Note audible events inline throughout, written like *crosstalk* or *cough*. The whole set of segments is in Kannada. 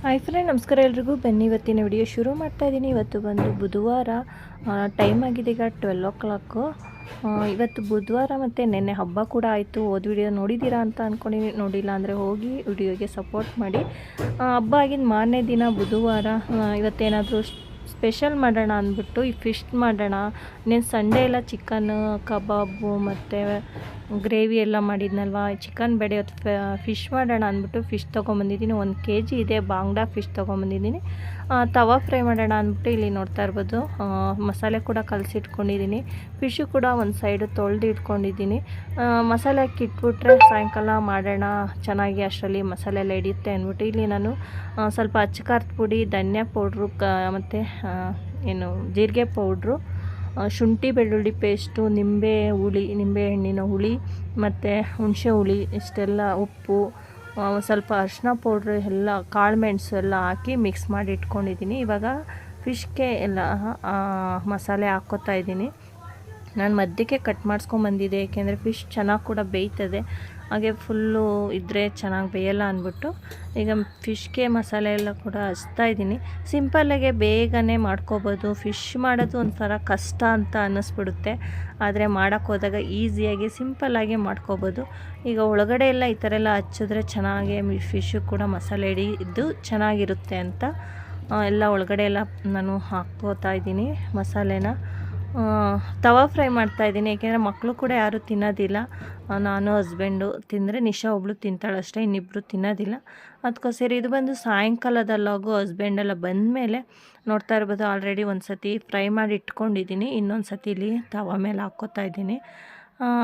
ಹಾಯ್ ಫ್ರೆಂಡ್ ನಮಸ್ಕಾರ ಎಲ್ರಿಗೂ. ಬನ್ನಿ, ಇವತ್ತಿನ ವಿಡಿಯೋ ಶುರು ಮಾಡ್ತಾ ಇದ್ದೀನಿ ಇವತ್ತು ಬಂದು ಬುಧವಾರ ಟೈಮ್ ಆಗಿದೆ ಈಗ ಟ್ವೆಲ್ ಓ ಕ್ಲಾಕು ಇವತ್ತು ಬುಧವಾರ ಮತ್ತು ನೆನ್ನೆ ಹಬ್ಬ ಕೂಡ ಆಯಿತು. ಓದ್ ವಿಡಿಯೋ ನೋಡಿದ್ದೀರಾ ಅಂತ ಅಂದ್ಕೊಂಡಿನಿ ನೋಡಿಲ್ಲ ಅಂದರೆ ಹೋಗಿ ವಿಡಿಯೋಗೆ ಸಪೋರ್ಟ್ ಮಾಡಿ. ಹಬ್ಬ ಆಗಿದ್ದು ಮಾರನೇ ದಿನ ಬುಧವಾರ ಇವತ್ತೇನಾದರೂ ಸ್ಪೆಷಲ್ ಮಾಡೋಣ ಅಂದ್ಬಿಟ್ಟು, ಈ ಫಿಶ್ ಮಾಡೋಣ. ಇನ್ನೇನು ಸಂಡೇ ಎಲ್ಲ ಚಿಕನ್ ಕಬಾಬು ಮತ್ತು ಗ್ರೇವಿ ಎಲ್ಲ ಮಾಡಿದ್ನಲ್ವ? ಚಿಕನ್ ಬೇಡ ಫಿಶ್ ಮಾಡೋಣ ಅಂದ್ಬಿಟ್ಟು ಫಿಶ್ ತೊಗೊಂಬಂದಿದ್ದೀನಿ. ಒಂದು ಕೆ ಜಿ ಇದೆ, ಬಾಂಗ್ಡಾ ಫಿಶ್ ತೊಗೊಂಬಂದಿದ್ದೀನಿ. ತವಾ ಫ್ರೈ ಮಾಡೋಣ ಅಂದ್ಬಿಟ್ಟು ಇಲ್ಲಿ ನೋಡ್ತಾ ಇರ್ಬೋದು. ಮಸಾಲೆ ಕೂಡ ಕಲಸಿಟ್ಕೊಂಡಿದ್ದೀನಿ. ಫಿಶು ಕೂಡ ಒಂದು ಸೈಡು ತೊಳೆದು ಇಟ್ಕೊಂಡಿದ್ದೀನಿ. ಮಸಾಲೆ ಹಾಕಿ ಇಟ್ಬಿಟ್ರೆ ಸಾಯಂಕಾಲ ಮಾಡೋಣ, ಚೆನ್ನಾಗಿ ಅಷ್ಟರಲ್ಲಿ ಮಸಾಲೆ ಎಲ್ಲ ಹಿಡಿಯುತ್ತೆ ಅಂದ್ಬಿಟ್ಟು ಇಲ್ಲಿ ನಾನು ಸ್ವಲ್ಪ ಅಚ್ಚಕಾರದ ಪುಡಿ, ಧನ್ಯ ಪೌಡ್ರು, ಕ, ಮತ್ತು ಏನು ಜೀರಿಗೆ ಪೌಡ್ರು ಶುಂಠಿ ಬೆಳ್ಳುಳ್ಳಿ ಪೇಸ್ಟು, ನಿಂಬೆ ಹುಳಿ, ನಿಂಬೆ ಹಣ್ಣಿನ ಹುಳಿ, ಮತ್ತು ಹುಣಸೆ ಹುಳಿ, ಇಷ್ಟೆಲ್ಲ ಉಪ್ಪು ಸ್ವಲ್ಪ ಅರಿಶಿನ ಪೌಡ್ರ್ ಎಲ್ಲ, ಕಾಳು ಮೆಣಸು ಎಲ್ಲ ಹಾಕಿ ಮಿಕ್ಸ್ ಮಾಡಿ ಇಟ್ಕೊಂಡಿದ್ದೀನಿ. ಇವಾಗ ಫಿಶ್ಗೆ ಎಲ್ಲ ಮಸಾಲೆ ಹಾಕ್ಕೋತಾ ಇದ್ದೀನಿ. ನಾನು ಮಧ್ಯಕ್ಕೆ ಕಟ್ ಮಾಡಿಸ್ಕೊಂಬಂದಿದ್ದೆ ಏಕೆಂದರೆ ಫಿಶ್ ಚೆನ್ನಾಗಿ ಕೂಡ ಬೇಯ್ತದೆ. ಹಾಗೆ ಫುಲ್ಲು ಇದ್ದರೆ ಚೆನ್ನಾಗಿ ಬೇಯಲ್ಲ ಅಂದ್ಬಿಟ್ಟು ಈಗ ಫಿಶ್ಗೆ ಮಸಾಲೆ ಎಲ್ಲ ಕೂಡ ಹಚ್ತಾ ಇದ್ದೀನಿ. ಸಿಂಪಲ್ಲಾಗೆ ಬೇಗನೆ ಮಾಡ್ಕೋಬೋದು. ಫಿಶ್ ಮಾಡೋದು ಒಂಥರ ಕಷ್ಟ ಅಂತ ಅನ್ನಿಸ್ಬಿಡುತ್ತೆ. ಆದರೆ ಹೋದಾಗ ಈಸಿಯಾಗಿ ಸಿಂಪಲ್ಲಾಗಿ ಮಾಡ್ಕೋಬೋದು. ಈಗ ಒಳಗಡೆ ಎಲ್ಲ ಈ ಥರ ಎಲ್ಲ ಹಚ್ಚಿದ್ರೆ ಚೆನ್ನಾಗಿ ಫಿಶ್ಶು ಕೂಡ ಮಸಾಲೆ ಇದ್ದು ಚೆನ್ನಾಗಿರುತ್ತೆ ಅಂತ ಎಲ್ಲ ಒಳಗಡೆ ಎಲ್ಲ ನಾನು ಹಾಕ್ಕೋತಾ ಇದ್ದೀನಿ ಮಸಾಲೆನ. ತವಾ ಫ್ರೈ ಮಾಡ್ತಾ ಇದ್ದೀನಿ ಏಕೆಂದರೆ ಮಕ್ಕಳು ಕೂಡ ಯಾರೂ ತಿನ್ನೋದಿಲ್ಲ. ನಾನು ಹಸ್ಬೆಂಡು ತಿಂದರೆ ನಿಶಾ ಒಬ್ಳು ತಿಂತಾಳಷ್ಟೇ ಇನ್ನಿಬ್ಬರು ತಿನ್ನೋದಿಲ್ಲ. ಅದಕ್ಕೋಸ್ಕರ ಇದು ಬಂದು ಸಾಯಂಕಾಲದಲ್ಲಾಗು ಹಸ್ಬೆಂಡೆಲ್ಲ ಬಂದಮೇಲೆ ನೋಡ್ತಾ ಇರ್ಬೋದು ಆಲ್ರೆಡಿ ಒಂದು ಸತಿ ಫ್ರೈ ಮಾಡಿ ಇಟ್ಕೊಂಡಿದ್ದೀನಿ ಇನ್ನೊಂದು ಸತಿ ಇಲ್ಲಿ ತವಾ ಮೇಲೆ ಹಾಕ್ಕೋತಾ ಇದ್ದೀನಿ.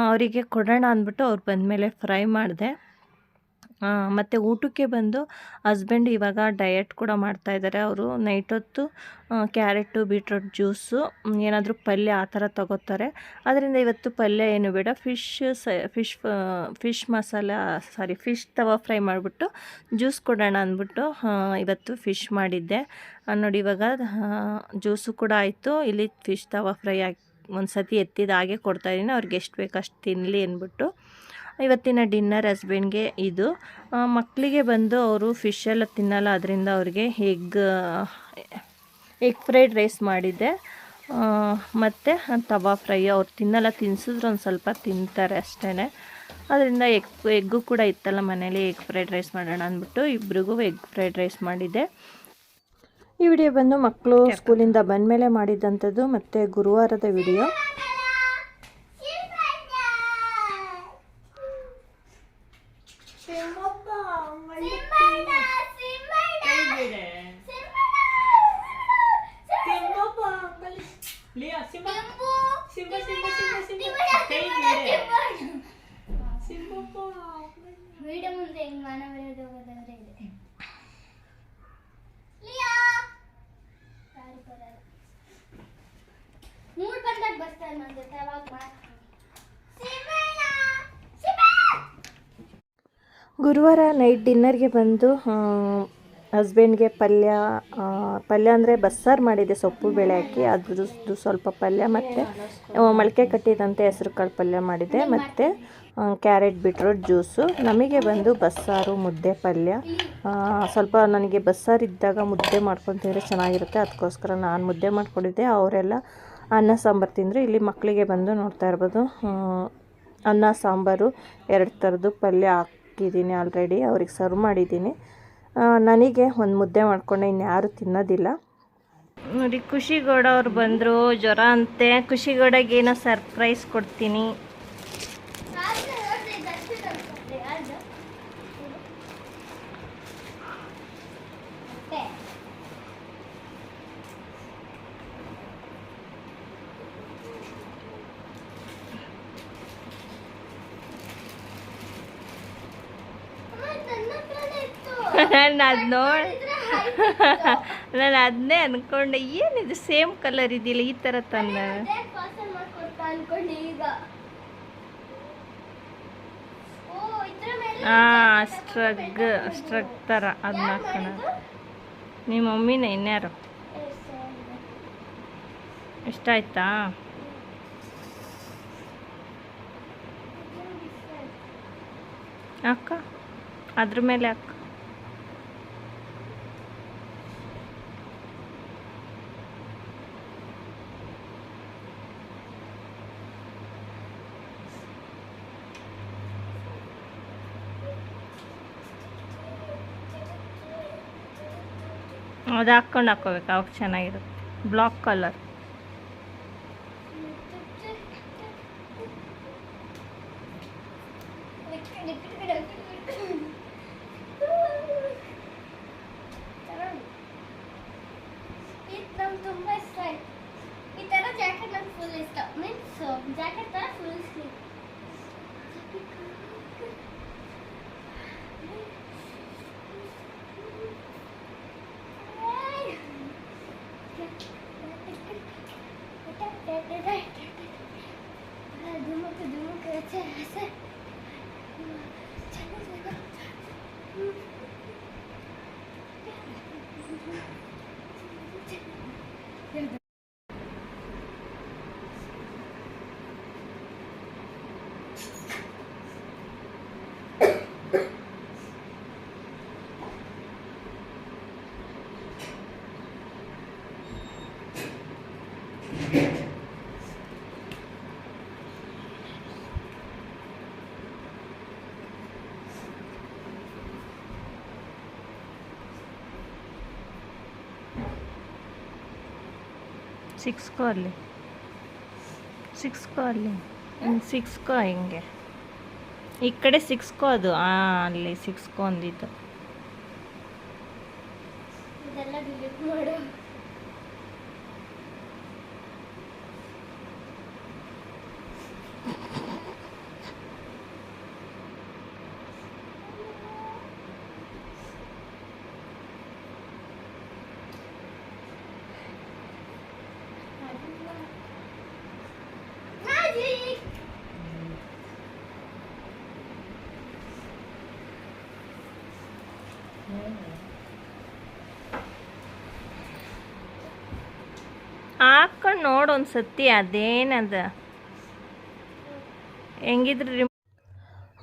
ಅವರಿಗೆ ಕೊಡೋಣ ಅಂದ್ಬಿಟ್ಟು ಅವ್ರು ಬಂದಮೇಲೆ ಫ್ರೈ ಮಾಡಿದೆ. ಮತ್ತು ಊಟಕ್ಕೆ ಬಂದು ಹಸ್ಬೆಂಡ್ ಇವಾಗ ಡಯಟ್ ಕೂಡ ಮಾಡ್ತಾ ಇದ್ದಾರೆ ಅವರು ನೈಟ್ ಹೊತ್ತು ಕ್ಯಾರೆಟು ಬೀಟ್ರೂಟ್ ಜ್ಯೂಸು ಏನಾದರೂ ಪಲ್ಯ ಆ ಥರ ತಗೋತಾರೆ. ಅದರಿಂದ ಇವತ್ತು ಪಲ್ಯ ಏನು ಬೇಡ. ಫಿಶ್ ಸ fish fish masala sorry fish tawa fry ಮಾಡಿಬಿಟ್ಟು ಜ್ಯೂಸ್ ಕೊಡೋಣ ಅಂದ್ಬಿಟ್ಟು ಇವತ್ತು ಫಿಶ್ ಮಾಡಿದ್ದೆ. ನೋಡಿ ಇವಾಗ ಜ್ಯೂಸು ಕೂಡ ಆಯಿತು. ಇಲ್ಲಿ ಫಿಶ್ ತವಾ ಫ್ರೈ ಆಗಿ ಒಂದು ಸತಿ ಎತ್ತಿದ ಹಾಗೆ ಕೊಡ್ತಾಯಿದ್ದೀನಿ ಅವ್ರಿಗೆ ಎಷ್ಟು ಬೇಕು ಅಷ್ಟು ತಿನ್ನಲಿ ಅಂದ್ಬಿಟ್ಟು. ಇವತ್ತಿನ ಡಿನ್ನರ್ ಹಸ್ಬೆಂಡ್ಗೆ ಇದು. ಮಕ್ಕಳಿಗೆ ಬಂದು ಅವರು ಫಿಶ್ ಎಲ್ಲ ತಿನ್ನಲ್ಲ ಅದರಿಂದ ಅವ್ರಿಗೆ ಎಗ್ ಎಗ್ ಫ್ರೈಡ್ ರೈಸ್ ಮಾಡಿದ್ದೆ. ಮತ್ತು ತವಾ ಫ್ರೈ ಅವ್ರು ತಿನ್ನಲ್ಲ ತಿನ್ಸಿದ್ರೆ ಒಂದು ಸ್ವಲ್ಪ ತಿಂತಾರೆ ಅಷ್ಟೇ ಅದರಿಂದ ಎಗ್ ಎಗ್ಗು ಕೂಡ ಇತ್ತಲ್ಲ ಮನೇಲಿ ಎಗ್ ಫ್ರೈಡ್ ರೈಸ್ ಮಾಡೋಣ ಅಂದ್ಬಿಟ್ಟು ಇಬ್ರಿಗೂ ಎಗ್ ಫ್ರೈಡ್ ರೈಸ್ ಮಾಡಿದ್ದೆ. ಈ ವಿಡಿಯೋ ಬಂದು ಮಕ್ಕಳು ಸ್ಕೂಲಿಂದ ಬಂದಮೇಲೆ ಮಾಡಿದ್ದಂಥದ್ದು ಮತ್ತು ಗುರುವಾರದ video Lia, Simba. Simba, Simba, Simba, Simba. ಕೈ ಬಿಡೆ. ಸಿಂಬಪ್ಪ. ವಿಡಿಯೋ ಮುಂದೆ ಹೆಂಗ್ ಮಾನ ಬರೆಯೋದು ಹೋಗೋದಂದ್ರೆ ಇದೆ ಯಾರು ಬರಲ್ಲ ಮೂಡ್ ಬಂದಾಗ ಬರ್ತಾರೆ ನನ್ನ ಜೊತೆ ಅವಾಗ ಮಾಡ್ತೀನಿ ಗುರುವಾರ ನೈಟ್ ಡಿನ್ನರ್ಗೆ ಬಂದು ಹಸ್ಬೆಂಡ್ಗೆ ಪಲ್ಯ ಪಲ್ಯ ಅಂದರೆ ಬಸ್ಸಾರು ಮಾಡಿದ್ದೆ ಸೊಪ್ಪು ಬೇಳೆ ಹಾಕಿ. ಅದ್ರದ್ದು ಸ್ವಲ್ಪ ಪಲ್ಯ ಮತ್ತು ಮೊಳಕೆ ಕಟ್ಟಿದಂತೆ ಹೆಸರು ಕಾಳು ಪಲ್ಯ ಮಾಡಿದ್ದೆ. ಮತ್ತು ಕ್ಯಾರೆಟ್ ಬಿಟ್ರೋಟ್ ಜ್ಯೂಸು ನಮಗೆ ಬಂದು ಬಸ್ಸಾರು, ಮುದ್ದೆ ಪಲ್ಯ. ಸ್ವಲ್ಪ ನನಗೆ ಬಸ್ಸಾರು ಇದ್ದಾಗ ಮುದ್ದೆ ಮಾಡ್ಕೊಂಡು ಚೆನ್ನಾಗಿರುತ್ತೆ. ಅದಕ್ಕೋಸ್ಕರ ನಾನು ಮುದ್ದೆ ಮಾಡ್ಕೊಂಡಿದ್ದೆ. ಅವರೆಲ್ಲ ಅನ್ನ, ಸಾಂಬಾರು ತಿಂದರು. ಇಲ್ಲಿ ಮಕ್ಕಳಿಗೆ ಬಂದು ನೋಡ್ತಾ ಇರ್ಬೋದು. ಅನ್ನ, ಸಾಂಬಾರು, ಎರಡು ಥರದ್ದು ಪಲ್ಯ ಹಾಕಿದ್ದೀನಿ ಆಲ್ರೆಡಿ ಅವ್ರಿಗೆ ಸರ್ವ್ ಮಾಡಿದ್ದೀನಿ. ನನಗೆ ಒಂದು ಮುದ್ದೆ ಮಾಡಿಕೊಂಡೆ ಇನ್ಯಾರು ತಿನ್ನೋದಿಲ್ಲ. ನೋಡಿ ಖುಷಿಗೌಡ ಅವ್ರು ಬಂದರು, ಜ್ವರ ಅಂತೆ. ಖುಷಿಗೌಡಗೆ ಏನೋ ಸರ್ಪ್ರೈಸ್ ಕೊಡ್ತೀನಿ. ನಾನು ಅದು ನೋಡಿ. ನಾನು ಅದನ್ನೇ ಅಂದ್ಕೊಂಡೆ ಏನಿದು ಸೇಮ್ ಕಲರ್ ಇದೆಯಲ್ಲ ಈ ಥರ ತಂದ? ಸ್ಟ್ರಗ್ ಸ್ಟ್ರಗ್ ಥರ ಅದನ್ನ ಹಾಕೋಣ. ನಿಮ್ಮ ಮಮ್ಮಿನ ಇನ್ಯಾರು? ಇಷ್ಟ ಆಯ್ತಾ ಅಕ್ಕ, ಅದ್ರ ಮೇಲೆ ಅಕ್ಕ. ಅದು ಹಾಕ್ಕೊಂಡು ಹಾಕ್ಕೋಬೇಕು ಅವಾಗ ಚೆನ್ನಾಗಿರುತ್ತೆ ಬ್ಲಾಕ್ ಕಲರ್ ತುಂಬಾ ಇಷ್ಟ ಈ ತರ ಜಾಕೆಟ್ ನಂಗೆ ಫುಲ್ ಇಷ್ಟ ಮೀನ್ಸ್ ಜಾಕೆಟ್ ಥರ ಫುಲ್ ಸ್ಲೀವ್ Yeah. ಸಿಕ್ಸ್ಕೋ ಅಲ್ಲಿ. ಸಿಕ್ಸ್ಕೋ ಅಲ್ಲಿ. ಹಿಂಗೆ ಸಿಕ್ಸ್ಕೋ ಹಿಂಗೆ. ಈ ಕಡೆ ಸಿಕ್ಸ್ಕೋ ಅದು. ಅಲ್ಲಿ ಸಿಕ್ಸ್ಕೋ ಅಂದಿದ್ದು. ಹಾಕೊಂಡು ನೋಡು ಒಂದು ಸತಿ ಅದೇನದ. ಹೆಂಗಿದ್ರಿ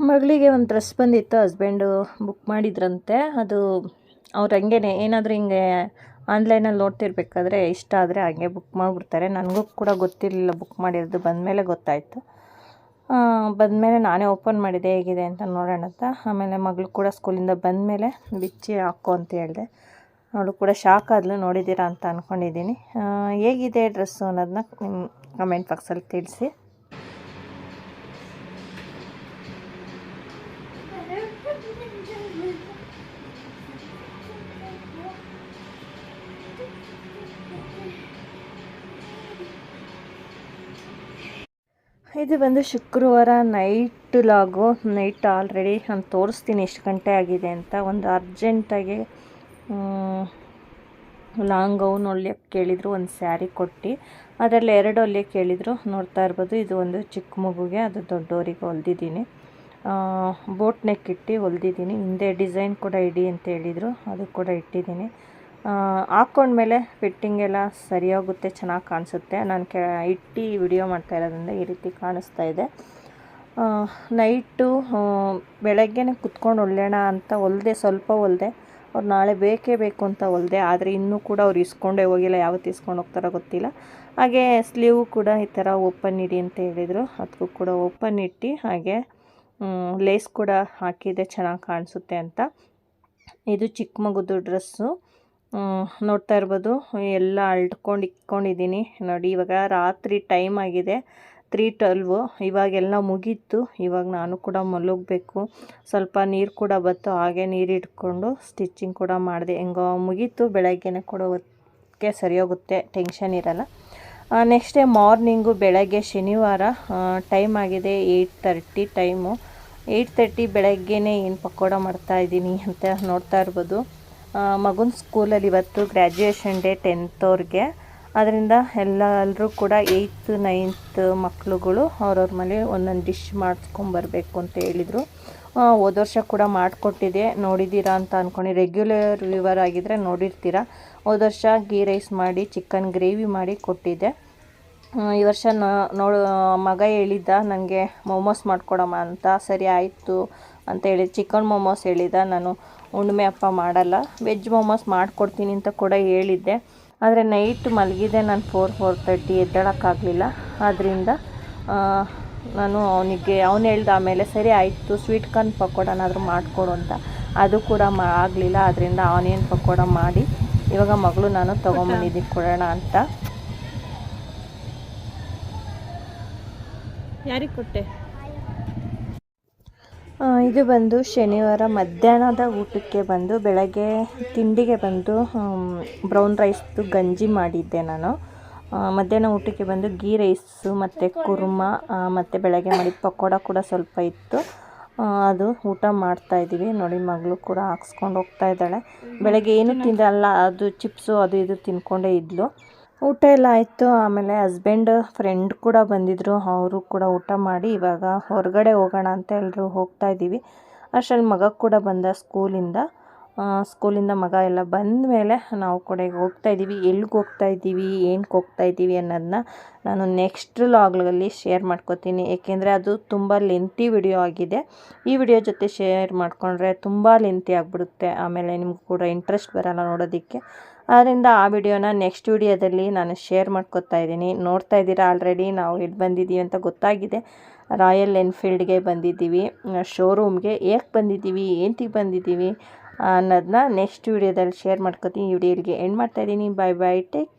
ಮಗಳಿಗೆ ಒಂದು ಡ್ರೆಸ್ ಬಂದಿತ್ತು ಹಸ್ಬೆಂಡು ಬುಕ್ ಮಾಡಿದ್ರಂತೆ. ಅದು ಅವ್ರು ಹಂಗೇನೆ, ಏನಾದರೂ ಹಿಂಗೆ ಆನ್ಲೈನಲ್ಲಿ ನೋಡ್ತಿರ್ಬೇಕಾದ್ರೆ ಇಷ್ಟ ಆದರೆ ಹಾಗೆ ಬುಕ್ ಮಾಡಿಬಿಡ್ತಾರೆ. ನನಗೂ ಕೂಡ ಗೊತ್ತಿರಲಿಲ್ಲ ಬುಕ್ ಮಾಡಿರೋದು ಬಂದಮೇಲೆ ಗೊತ್ತಾಯಿತು. ಬಂದಮೇಲೆ ನಾನೇ ಓಪನ್ ಮಾಡಿದೆ, ಹೇಗಿದೆ ಅಂತ ನೋಡೋಣ ಅಂತ. ಆಮೇಲೆ ಮಗಳು ಕೂಡ ಸ್ಕೂಲಿಂದ ಬಂದಮೇಲೆ ಬಿಚ್ಚಿ ಹಾಕೋ ಅಂತ ಹೇಳಿದೆ. ಅವಳು ಕೂಡ ಶಾಕ್ ಆದಲು, ನೋಡಿದ್ದೀರಾ ಅಂತ ಅಂದ್ಕೊಂಡಿದ್ದೀನಿ ಹೇಗಿದೆ ಡ್ರೆಸ್ಸು ಅನ್ನೋದನ್ನ ನಿಮ್ಮ ಕಮೆಂಟ್ ಬಾಕ್ಸಲ್ಲಿ ತಿಳಿಸಿ. *laughs* ಇದು ಬಂದು ಶುಕ್ರವಾರ ನೈಟ್ ಲಾಗು. ನೈಟ್ ಆಲ್ರೆಡಿ ನಾನು ತೋರಿಸ್ತೀನಿ ಎಷ್ಟು ಗಂಟೆ ಆಗಿದೆ ಅಂತ. ಒಂದು ಅರ್ಜೆಂಟಾಗಿ ಲಾಂಗ್ ಗೌನ್ ಹೊಲಿಯಕ್ಕೆ ಕೇಳಿದರು, ಒಂದು ಸ್ಯಾರಿ ಕೊಟ್ಟು. ಅದರಲ್ಲಿ ಎರಡು ಹೊಲಿಯಕ್ಕೆ ಕೇಳಿದರು. ನೋಡ್ತಾ ಇರ್ಬೋದು, ಇದು ಒಂದು ಚಿಕ್ಕ ಮಗುಗೆ, ಅದು ದೊಡ್ಡವರಿಗೆ ಹೊಲ್ದಿದ್ದೀನಿ. ಬೋಟ್ ನೆಕ್ ಇಟ್ಟು ಹೊಲ್ದಿದ್ದೀನಿ. ಹಿಂದೆ ಡಿಸೈನ್ ಕೂಡ ಇಡಿ ಅಂತ ಹೇಳಿದರು. ಅದು ಕೂಡ ಇಟ್ಟಿದ್ದೀನಿ. ಹಾಕ್ಕೊಂಡ್ಮೇಲೆ ಫಿಟ್ಟಿಂಗ್ ಎಲ್ಲ ಸರಿಯಾಗುತ್ತೆ, ಚೆನ್ನಾಗಿ ಕಾಣಿಸುತ್ತೆ. ನಾನು ಕೆ, ಇಟ್ಟು ವಿಡಿಯೋ ಮಾಡ್ತಾ ಇರೋದ್ರಿಂದ ಈ ರೀತಿ ಕಾಣಿಸ್ತಾ ಇದೆ. ನೈಟು ಬೆಳಗ್ಗೆನೇ ಕುತ್ಕೊಂಡು ಹೊಲ್ಯೋಣ ಅಂತ ಹೊಲ್ದೆ ಸ್ವಲ್ಪ ಹೊಲ್ದೆ ಅವ್ರು ನಾಳೆ ಬೇಕೇ ಬೇಕು ಅಂತ ಹೊಲ್ದೆ ಆದರೆ ಇನ್ನೂ ಕೂಡ ಅವ್ರು ಇಸ್ಕೊಂಡೇ ಹೋಗಿಲ್ಲ ಯಾವತ್ತು ಇಸ್ಕೊಂಡು ಹೋಗ್ತಾರೋ ಗೊತ್ತಿಲ್ಲ. ಹಾಗೆ ಸ್ಲೀವ್ ಕೂಡ ಈ ಥರ ಓಪನ್ ಇಡಿ ಅಂತ ಹೇಳಿದರು. ಅದಕ್ಕೂ ಕೂಡ ಓಪನ್ ಇಟ್ಟು, ಹಾಗೆ ಲೇಸ್ ಕೂಡ ಹಾಕಿದೆ, ಚೆನ್ನಾಗಿ ಕಾಣಿಸುತ್ತೆ ಅಂತ. ಇದು ಚಿಕ್ಕ ಮಗುದು ಡ್ರೆಸ್ಸು ನೋಡ್ತಾ ಇರ್ಬೋದು. ಎಲ್ಲ ಅಳ್ಕೊಂಡು ಇಕ್ಕೊಂಡಿದ್ದೀನಿ. ನೋಡಿ, ಇವಾಗ ರಾತ್ರಿ ಟೈಮ್ ಆಗಿದೆ. Three twelve. ಇವಾಗೆಲ್ಲ ಮುಗೀತು. ಇವಾಗ ನಾನು ಕೂಡ ಮಲಗಬೇಕು. ಸ್ವಲ್ಪ ನೀರು ಕೂಡ ಬತ್ತು. ಹಾಗೆ ನೀರು ಇಟ್ಕೊಂಡು ಸ್ಟಿಚ್ಚಿಂಗ್ ಕೂಡ ಮಾಡಿದೆ. ಹೆಂಗೋ ಮುಗೀತು. ಬೆಳಗ್ಗೆನೇ ಕೊಡೋಕ್ಕೆ ಸರಿ ಹೋಗುತ್ತೆ ಟೆನ್ಷನ್ ಇರಲ್ಲ. ನೆಕ್ಸ್ಟ್ ಡೇ ಮಾರ್ನಿಂಗು ಬೆಳಗ್ಗೆ ಶನಿವಾರ ಟೈಮ್ ಆಗಿದೆ eight thirty time. Eight thirty ಬೆಳಗ್ಗೆನೇ ಏನು ಪಕೋಡ ಮಾಡ್ತಾಯಿದ್ದೀನಿ ಅಂತ ನೋಡ್ತಾ ಇರ್ಬೋದು. ಮಗನ ಸ್ಕೂಲಲ್ಲಿ ಇವತ್ತು ಗ್ರ್ಯಾಜುಯೇಷನ್ ಡೇ ಟೆಂತ್ ಅವ್ರಿಗೆ. ಅದರಿಂದ ಎಲ್ಲರೂ ಕೂಡ ಏಯ್ತ್ ನೈನ್ತ್ ಮಕ್ಕಳುಗಳು ಅವ್ರವ್ರ ಮನೆ ಒಂದೊಂದು ಡಿಶ್ ಮಾಡಿಸ್ಕೊಂಬರ್ಬೇಕು ಅಂತ ಹೇಳಿದರು. ಹೋದ ವರ್ಷ ಕೂಡ ಮಾಡಿಕೊಟ್ಟಿದೆ. ನೋಡಿದ್ದೀರಾ ಅಂತ ಅಂದ್ಕೊಂಡು ರೆಗ್ಯುಲರ್ ವ್ಯೂವರ್ ಆಗಿದ್ದರೆ ನೋಡಿರ್ತೀರ. ಹೋದ ವರ್ಷ ಗೀ ರೈಸ್ ಮಾಡಿ ಚಿಕನ್ ಗ್ರೇವಿ ಮಾಡಿ ಕೊಟ್ಟಿದ್ದೆ. ಈ ವರ್ಷ ನೋಡು ಮಗ ಹೇಳಿದ್ದ ನನಗೆ ಮೊಮೋಸ್ ಮಾಡ್ಕೊಡಮ್ಮ ಅಂತ. ಸರಿ, ಆಯಿತು. ಅಂತ ಹೇಳಿ ಚಿಕನ್ ಮೊಮೋಸ್ ಹೇಳಿದ. ನಾನು ಹುಣ್ಣಿಮೆ ಅಪ್ಪ ಮಾಡಲ್ಲ. ವೆಜ್ ಮೊಮೋಸ್ ಮಾಡಿಕೊಡ್ತೀನಿ ಅಂತ ಕೂಡ ಹೇಳಿದ್ದೆ. ಆದರೆ ನೈಟ್ ಮಲಗಿದೆ ನಾನು ಫೋರ್ ಫೋರ್ ತರ್ಟಿ ಎದ್ದೇಳೋಕ್ಕಾಗಲಿಲ್ಲ. ಆದ್ದರಿಂದ ನಾನು ಅವನಿಗೆ, ಅವನು ಹೇಳ್ದ ಆಮೇಲೆ ಸರಿ ಆಯಿತು ಸ್ವೀಟ್ ಕಾರ್ನ್ ಪಕೋಡನಾದರೂ ಮಾಡಿಕೊಡು ಅಂತ. ಅದು ಕೂಡ ಮಾ, ಆಗಲಿಲ್ಲ. ಅದರಿಂದ ಆನಿಯನ್ ಪಕೋಡ ಮಾಡಿ, ಇವಾಗ ಮಗಳು ನಾನು ತೊಗೊಂಬಂದಿದ್ದೀನಿ ಕೊಡೋಣ ಅಂತ. ಯಾರಿಗೆ ಕೊಟ್ಟೆ? ಇದು ಬಂದು ಶನಿವಾರ ಮಧ್ಯಾಹ್ನದ ಊಟಕ್ಕೆ ಬಂದು ಬೆಳಗ್ಗೆ ತಿಂಡಿಗೆ ಬಂದು ಬ್ರೌನ್ ರೈಸ್ದು ಗಂಜಿ ಮಾಡಿದ್ದೆ ನಾನು. ಮಧ್ಯಾಹ್ನ ಊಟಕ್ಕೆ ಬಂದು ಗೀ ರೈಸು ಮತ್ತು ಕುರ್ಮ ಮತ್ತು ಬೆಳಗ್ಗೆ ಮಾಡಿದ ಪಕೋಡ ಕೂಡ ಸ್ವಲ್ಪ ಇತ್ತು. ಅದು ಊಟ ಮಾಡ್ತಾ ಇದ್ದೀವಿ. ನೋಡಿ, ಮಗಳು ಕೂಡ ಹಾಕ್ಸ್ಕೊಂಡು ಹೋಗ್ತಾ ಇದ್ದಾಳೆ. ಬೆಳಗ್ಗೆ ಏನು ತಿಂದಲ್ಲ, ಅದು ಚಿಪ್ಸು ಅದು ಇದು ತಿನ್ಕೊಂಡೇ ಇದ್ಲು. ಊಟ ಎಲ್ಲ ಆಯಿತು. ಆಮೇಲೆ ಹಸ್ಬೆಂಡ್ ಫ್ರೆಂಡ್ ಕೂಡ ಬಂದಿದ್ದರು ಅವರು ಕೂಡ ಊಟ ಮಾಡಿ ಇವಾಗ ಹೊರಗಡೆ ಹೋಗೋಣ ಅಂತ ಎಲ್ಲರೂ ಹೋಗ್ತಾ ಇದ್ದೀವಿ. ಅಷ್ಟರಲ್ಲಿ ಮಗ ಕೂಡ ಬಂದ ಸ್ಕೂಲಿಂದ. ಸ್ಕೂಲಿಂದ ಮಗ ಎಲ್ಲ ಬಂದ ಮೇಲೆ ನಾವು ಕೂಡ ಹೋಗ್ತಾ ಇದ್ದೀವಿ. ಎಲ್ಲಿಗೆ ಹೋಗ್ತಾ ಇದ್ದೀವಿ? ಏನಕ್ಕೆ ಹೋಗ್ತಾ ಇದ್ದೀವಿ ಅನ್ನೋದನ್ನ ನಾನು ನೆಕ್ಸ್ಟ್ ಲಾಗ್ಲಲ್ಲಿ ಶೇರ್ ಮಾಡ್ಕೋತೀನಿ. ಏಕೆಂದರೆ ಅದು ತುಂಬ ಲೆಂತಿ ವಿಡಿಯೋ ಆಗಿದೆ. ಈ ವಿಡಿಯೋ ಜೊತೆ ಶೇರ್ ಮಾಡಿಕೊಂಡ್ರೆ ತುಂಬ ಲೆಂತಿ ಆಗಿಬಿಡುತ್ತೆ. ಆಮೇಲೆ ನಿಮ್ಗೆ ಕೂಡ ಇಂಟ್ರೆಸ್ಟ್ ಬರಲ್ಲ ನೋಡೋದಕ್ಕೆ. ಆದ್ದರಿಂದ ಆ ವಿಡಿಯೋನ ನೆಕ್ಸ್ಟ್ ವಿಡಿಯೋದಲ್ಲಿ ನಾನು ಶೇರ್ ಮಾಡ್ಕೊತಾ ಇದ್ದೀನಿ. ನೋಡ್ತಾ ಇದ್ದೀರಾ ಆಲ್ರೆಡಿ ನಾವು ಎಲ್ಲಿ ಬಂದಿದ್ದೀವಿ ಅಂತ ಗೊತ್ತಾಗಿದೆ. ರಾಯಲ್ ಎನ್ಫೀಲ್ಡ್ಗೆ ಬಂದಿದ್ದೀವಿ. ಶೋರೂಮ್ಗೆ ಏಕೆ ಬಂದಿದ್ದೀವಿ? ಏಂತಿಗೆ ಬಂದಿದ್ದೀವಿ? ಅನ್ನೋದನ್ನ ನೆಕ್ಸ್ಟ್ ವಿಡಿಯೋದಲ್ಲಿ ಶೇರ್ ಮಾಡ್ಕೊತೀನಿ. ಈ ವಿಡಿಯೋಗೆ ಎಂಡ್ ಮಾಡ್ತಾ ಇದ್ದೀನಿ. ಬಾಯ್ ಬಾಯ್ ಟೇಕ್